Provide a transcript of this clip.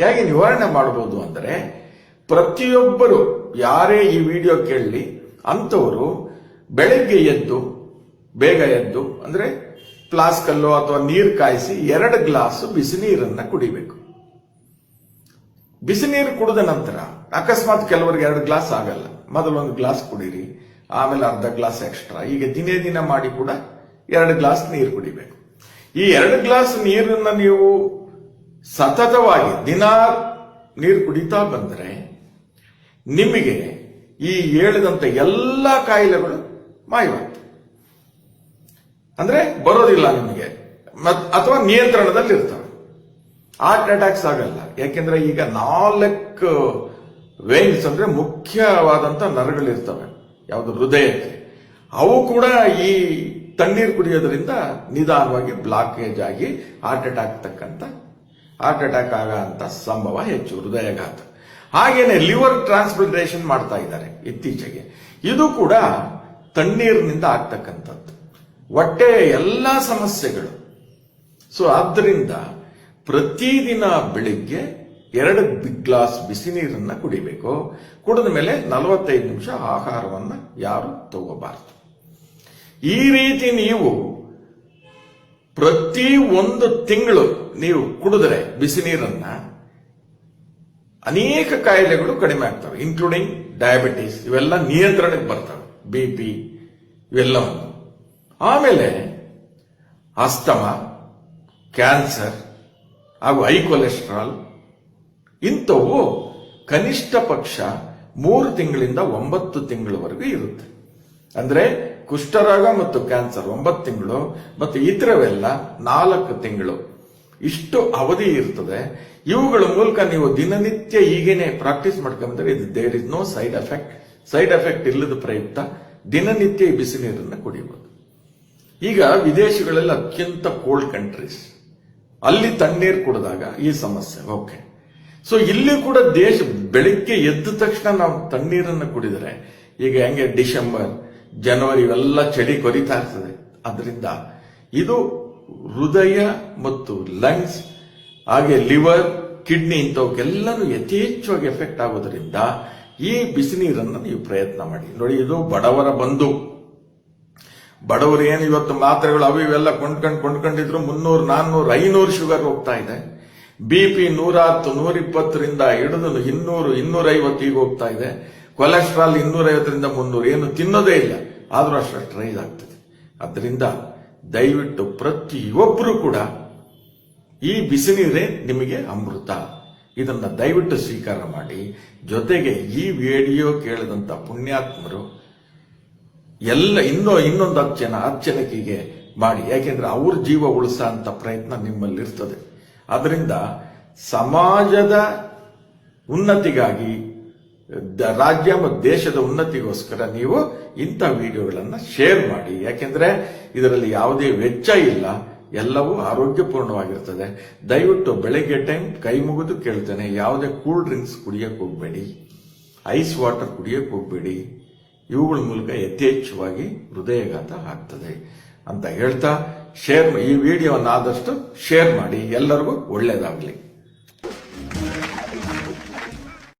ಹೇಗೆ ನಿವಾರಣೆ ಮಾಡಬಹುದು ಅಂದರೆ, ಪ್ರತಿಯೊಬ್ಬರು ಯಾರೇ ಈ ವಿಡಿಯೋ ಕೇಳಲಿ ಅಂಥವರು ಬೆಳಗ್ಗೆ ಎದ್ದು, ಬೇಗ ಎದ್ದು, ಅಂದ್ರೆ ಫ್ಲಾಸ್ಕಲ್ಲೋ ಅಥವಾ ನೀರು ಕಾಯಿಸಿ ಎರಡು ಗ್ಲಾಸ್ ಬಿಸಿ ನೀರನ್ನ ಕುಡಿಬೇಕು. ಬಿಸಿ ನೀರು ಕುಡಿದ ನಂತರ, ಅಕಸ್ಮಾತ್ ಕೆಲವರಿಗೆ ಎರಡು ಗ್ಲಾಸ್ ಆಗಲ್ಲ. ಮೊದಲೊಂದು ಗ್ಲಾಸ್ ಕುಡೀರಿ, ಆಮೇಲೆ ಅರ್ಧ ಗ್ಲಾಸ್ ಎಕ್ಸ್ಟ್ರಾ. ಈಗ ದಿನೇ ದಿನ ಮಾಡಿ ಕೂಡ ಎರಡು ಗ್ಲಾಸ್ ನೀರು ಕುಡಿಬೇಕು. ಈ ಎರಡು ಗ್ಲಾಸ್ ನೀರನ್ನ ನೀವು ಸತತವಾಗಿ ದಿನ ನೀರು ಕುಡಿತಾ ಬಂದರೆ ನಿಮಗೆ ಈ ಹೇಳಿದಂತ ಎಲ್ಲ ಕಾಯಿಲೆಗಳು ಮಾಯವಾಗ್ತವೆ ಅಂದ್ರೆ ಬರೋದಿಲ್ಲ ನಿಮಗೆ. ಅಥವಾ ನಿಯಂತ್ರಣದಲ್ಲಿ ಇರ್ತವೆ. ಹಾರ್ಟ್ ಅಟ್ಯಾಕ್ಸ್ ಆಗಲ್ಲ. ಯಾಕೆಂದ್ರೆ ಈಗ ನಾಲ್ಕು ವೇನ್ಸ್ ಅಂದ್ರೆ ಮುಖ್ಯವಾದಂತ ನರಗಳಿರ್ತವೆ ಯಾವುದು ಹೃದಯಕ್ಕೆ. ಅವು ಕೂಡ ಈ ತಣ್ಣೀರು ಕುಡಿಯೋದ್ರಿಂದ ನಿಧಾನವಾಗಿ ಬ್ಲಾಕೇಜ್ ಆಗಿ ಹಾರ್ಟ್ ಅಟ್ಯಾಕ್ ತಕ್ಕಂತ ಹಾರ್ಟ್ ಅಟ್ಯಾಕ್ ಆಗಂತ ಸಂಭವ ಹೆಚ್ಚು, ಹೃದಯಘಾತ. ಹಾಗೇನೆ ಲಿವರ್ ಟ್ರಾನ್ಸ್ಪ್ಲಾಂಟೇಷನ್ ಮಾಡ್ತಾ ಇದ್ದಾರೆ ಇತ್ತೀಚೆಗೆ. ಇದು ಕೂಡ ತಣ್ಣೀರಿನಿಂದ ಆಗ್ತಕ್ಕಂಥದ್ದು. ಹೊಟ್ಟೆ ಎಲ್ಲ ಸಮಸ್ಯೆಗಳು. ಸೊ ಆದ್ದರಿಂದ ಪ್ರತಿದಿನ ಬೆಳಿಗ್ಗೆ ಎರಡು ಬಿಗ್ ಗ್ಲಾಸ್ ಬಿಸಿ ನೀರನ್ನ ಕುಡಿಬೇಕು. ಕುಡಿದ ಮೇಲೆ ನಲವತ್ತೈದು ನಿಮಿಷ ಆಹಾರವನ್ನ ಯಾರು ತಗೋಬಾರದು. ಈ ರೀತಿ ನೀವು ಪ್ರತಿ ಒಂದು ತಿಂಗಳು ನೀವು ಕುಡಿದ್ರೆ ಬಿಸಿ ನೀರನ್ನ ಅನೇಕ ಕಾಯಿಲೆಗಳು ಕಡಿಮೆ ಆಗ್ತವೆ ಇನ್ಕ್ಲೂಡಿಂಗ್ ಡಯಾಬಿಟಿಸ್ ಇವೆಲ್ಲ ನಿಯಂತ್ರಣಕ್ಕೆ ಬರ್ತವೆ. ಬಿ ಪಿ ಇವೆಲ್ಲವನ್ನು. ಆಮೇಲೆ ಅಸ್ತಮ, ಕ್ಯಾನ್ಸರ್ ಹಾಗೂ ಹೈ ಕೊಲೆಸ್ಟ್ರಾಲ್ ಇಂಥವು ಕನಿಷ್ಠ ಪಕ್ಷ ಮೂರು ತಿಂಗಳಿಂದ ಒಂಬತ್ತು ತಿಂಗಳವರೆಗೂ ಇರುತ್ತೆ. ಅಂದ್ರೆ ಕುಷ್ಠರೋಗ ಮತ್ತು ಕ್ಯಾನ್ಸರ್ ಒಂಬತ್ತು ತಿಂಗಳು ಮತ್ತು ಇತರವೆಲ್ಲ ನಾಲ್ಕು ತಿಂಗಳು. ಇಷ್ಟು ಅವಧಿ ಇರ್ತದೆ. ಇವುಗಳ ಮೂಲಕ ನೀವು ದಿನನಿತ್ಯ ಈಗೇನೆ ಪ್ರಾಕ್ಟೀಸ್ ಮಾಡ್ಕೊಂಡ್ರೆ ಇದು there is no side effect side effect ಇಲ್ಲದ ಪ್ರಯುಕ್ತ ದಿನನಿತ್ಯ ಈ ಬಿಸಿ ನೀರನ್ನು ಕುಡಿಯಬಹುದು ಈಗ ವಿದೇಶಗಳೆಲ್ಲ ಅತ್ಯಂತ ಕೋಲ್ಡ್ ಕಂಟ್ರೀಸ್ ಅಲ್ಲಿ ತಣ್ಣೀರು ಕುಡಿದಾಗ ಈ ಸಮಸ್ಯೆ. ಓಕೆ ಸೊ ಇಲ್ಲಿ ಕೂಡ ದೇಶ ಬೆಳಿಗ್ಗೆ ಎದ್ದ ತಕ್ಷಣ ನಾವು ತಣ್ಣೀರನ್ನು ಕುಡಿದರೆ, ಈಗ ಹೆಂಗೆ ಡಿಸೆಂಬರ್ ಜನವರಿ ಇವೆಲ್ಲ ಚಳಿ ಕೊರಿತಾ ಇರ್ತದೆ. ಅದರಿಂದ ಇದು ಹೃದಯ ಮತ್ತು ಲಂಗ್ಸ್ ಹಾಗೆ ಲಿವರ್ ಕಿಡ್ನಿ ಇಂಥವಕ್ಕೆಲ್ಲನೂ ಯಥೇಚ್ಛವಾಗಿ ಎಫೆಕ್ಟ್ ಆಗೋದ್ರಿಂದ ಈ ಬಿಸಿ ನೀರನ್ನು ನೀವು ಪ್ರಯತ್ನ ಮಾಡಿ. ನೋಡಿ, ಇದು ಬಡವರ ಬಂಧು. ಬಡವರು ಏನು ಇವತ್ತು ಮಾತ್ರೆಗಳು ಅವು ಇವೆಲ್ಲ ಕೊಂಡ್ಕೊಂಡು ಕೊಂಡ್ಕೊಂಡಿದ್ರು, ಮುನ್ನೂರು, ನಾನ್ನೂರು, ಐನೂರು ಶುಗರ್ ಹೋಗ್ತಾ ಇದೆ. ಬಿ ಪಿ ನೂರ ಹತ್ತು ನೂರ ಇಪ್ಪತ್ತರಿಂದ ಹಿಡಿದು ಇನ್ನೂರು ಇನ್ನೂರ ಈಗ ಹೋಗ್ತಾ ಇದೆ. ಕೊಲೆಸ್ಟ್ರಾಲ್ ಇನ್ನೂರೈವತ್ತರಿಂದ ಮುನ್ನೂರು. ಏನು ತಿನ್ನೋದೇ ಇಲ್ಲ. ಆದರೂ ಅಷ್ಟು ರೈಸ್ ಆಗ್ತದೆ. ಅದರಿಂದ ದಯವಿಟ್ಟು ಪ್ರತಿಯೊಬ್ಬರು ಕೂಡ ಈ ಬಿಸಿ ನೀರೇ ನಿಮಗೆ ಅಮೃತ. ಇದನ್ನು ದಯವಿಟ್ಟು ಸ್ವೀಕಾರ ಮಾಡಿ. ಜೊತೆಗೆ ಈ ವಿಡಿಯೋ ಕೇಳಿದಂಥ ಪುಣ್ಯಾತ್ಮರು ಎಲ್ಲ ಇನ್ನೂ ಇನ್ನೊಂದು ಹತ್ತು ಜನ ಹತ್ತು ಮಾಡಿ. ಯಾಕೆಂದ್ರೆ ಅವ್ರ ಜೀವ ಉಳಿಸ ಅಂತ ಪ್ರಯತ್ನ ನಿಮ್ಮಲ್ಲಿರ್ತದೆ. ಅದರಿಂದ ಸಮಾಜದ ಉನ್ನತಿಗಾಗಿ ರಾಜ್ಯ ಮತ್ತು ದೇಶದ ಉನ್ನತಿಗೋಸ್ಕರ ನೀವು ಇಂಥ ವಿಡಿಯೋಗಳನ್ನು ಶೇರ್ ಮಾಡಿ. ಯಾಕೆಂದ್ರೆ ಇದರಲ್ಲಿ ಯಾವುದೇ ವೆಚ್ಚ ಇಲ್ಲ. ಎಲ್ಲವೂ ಆರೋಗ್ಯಪೂರ್ಣವಾಗಿರ್ತದೆ. ದಯವಿಟ್ಟು ಬೆಳಗ್ಗೆ ಟೈಮ್ ಕೈ ಮುಗಿದು ಕೇಳ್ತೇನೆ, ಯಾವುದೇ ಕೂಲ್ ಡ್ರಿಂಕ್ಸ್ ಕುಡಿಯಕ್ಕೆ ಹೋಗಬೇಡಿ, ಐಸ್ ವಾಟರ್ ಕುಡಿಯಕ್ಕೆ ಹೋಗಬೇಡಿ. ಇವುಗಳ ಮೂಲಕ ಯಥೇಚ್ಛವಾಗಿ ಹೃದಯಘಾತ ಆಗ್ತದೆ ಅಂತ ಹೇಳ್ತಾ, ಶೇರ್, ಈ ವಿಡಿಯೋವನ್ನು ಆದಷ್ಟು ಶೇರ್ ಮಾಡಿ. ಎಲ್ಲರಿಗೂ ಒಳ್ಳೆಯದಾಗಲಿ